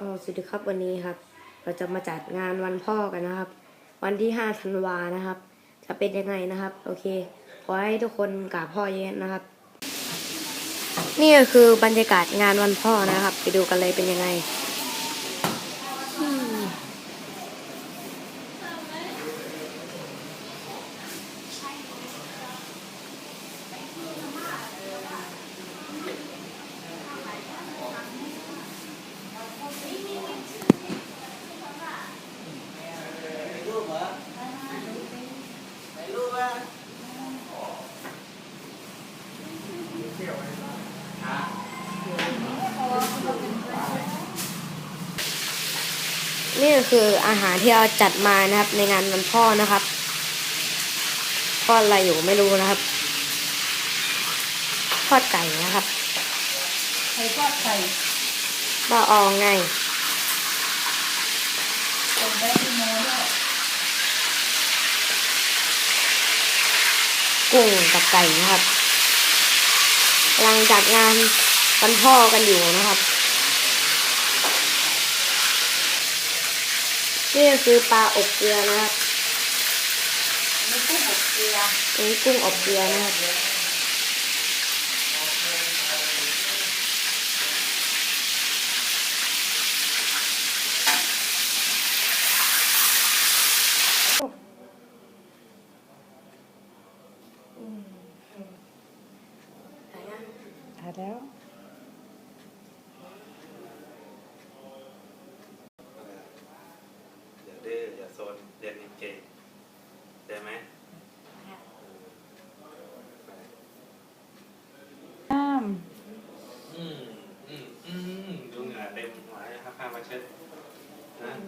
สวัสดีครับวันนี้ครับ เราจะมาจัดงานวันพ่อกันนะครับ วันที่ห้าธันวานะครับ จะเป็นยังไงนะครับ โอเค ขอให้ทุกคนกราบพ่อเยอะนะครับ นี่ก็คือบรรยากาศงานวันพ่อนะครับ ไปดูกันเลยเป็นยังไง นี่ก็คืออาหารที่เราจัดมานะครับ ในงานวันพ่อนะครับทอดอะไรอยู่ไม่รู้นะครับทอดไก่นะครับไข่ทอดไข่บ้าอองไง ตรงแป้งที่โม้ด้วย กุ้งกับไก่นะครับกำลังจัดงานวันพ่อกันอยู่นะครับนี่ก็คือปลาอบเกลือนะครับมีกุ้งอบเกลืออันนี้กุ้งอบเกลือนะครับายแล้ว อย่าดื้ออย่าโซนเรียนเก่งได้ไหมน้อืมอืมอืมดูเหงื่อเต็มหัวเลยครับผ้ามาเช็ดนะำ